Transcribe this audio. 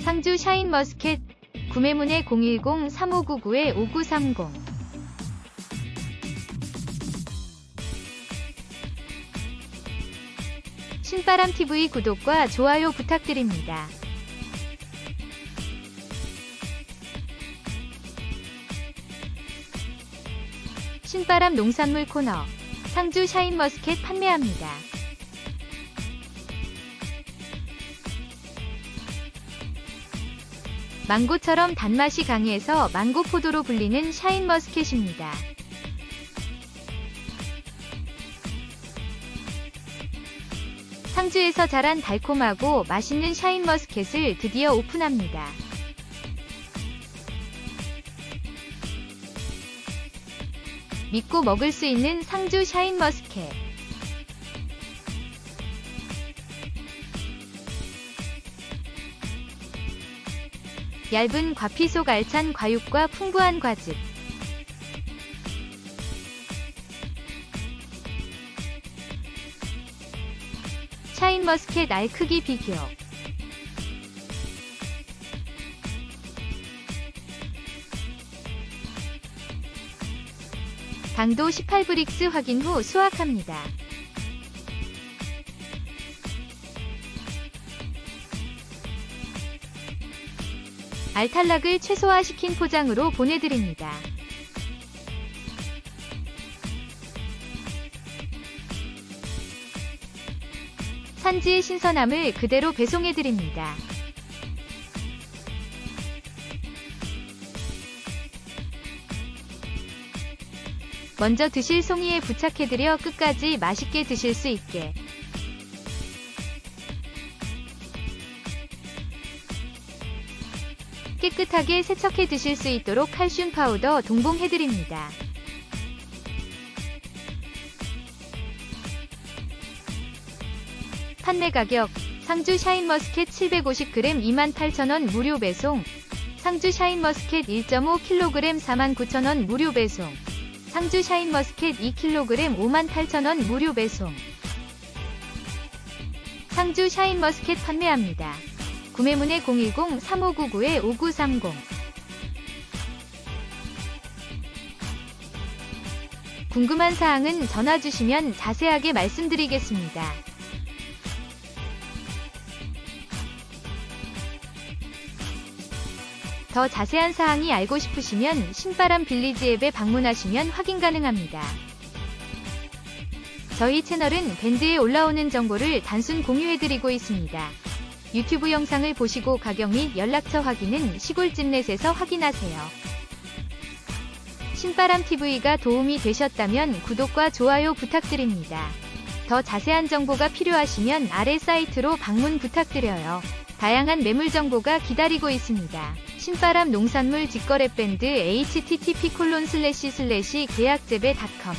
상주 샤인머스켓 구매문의 010-3599-5930 신바람TV 구독과 좋아요 부탁드립니다. 신바람 농산물 코너 상주 샤인머스켓 판매합니다. 망고처럼 단맛이 강해서 망고포도로 불리는 샤인머스켓입니다. 상주에서 자란 달콤하고 맛있는 샤인머스켓을 드디어 오픈합니다. 믿고 먹을 수 있는 상주 샤인머스켓. 얇은 과피 속 알찬 과육과 풍부한 과즙. 샤인머스켓 알 크기 비교. 당도 18브릭스 확인 후 수확합니다. 알탈락을 최소화시킨 포장으로 보내드립니다. 산지의 신선함을 그대로 배송해드립니다. 먼저 드실 송이에 부착해드려 끝까지 맛있게 드실 수 있게 깨끗하게 세척해 드실 수 있도록 칼슘 파우더 동봉해드립니다. 판매 가격 상주 샤인머스켓 750g 28,000원 무료 배송 상주 샤인머스켓 1.5kg 49,000원 무료 배송 상주 샤인머스켓 2kg 58,000원 무료 배송 상주 샤인머스켓 판매합니다. 구매문의 010-3599-5930 궁금한 사항은 전화 주시면 자세하게 말씀드리겠습니다. 더 자세한 사항이 알고 싶으시면 신바람 빌리지 앱에 방문하시면 확인 가능합니다. 저희 채널은 밴드에 올라오는 정보를 단순 공유해드리고 있습니다. 유튜브 영상을 보시고 가격 및 연락처 확인은 시골집넷에서 확인하세요. 신바람TV가 도움이 되셨다면 구독과 좋아요 부탁드립니다. 더 자세한 정보가 필요하시면 아래 사이트로 방문 부탁드려요. 다양한 매물 정보가 기다리고 있습니다. 신바람 농산물 직거래 밴드 http:// 계약재배닷컴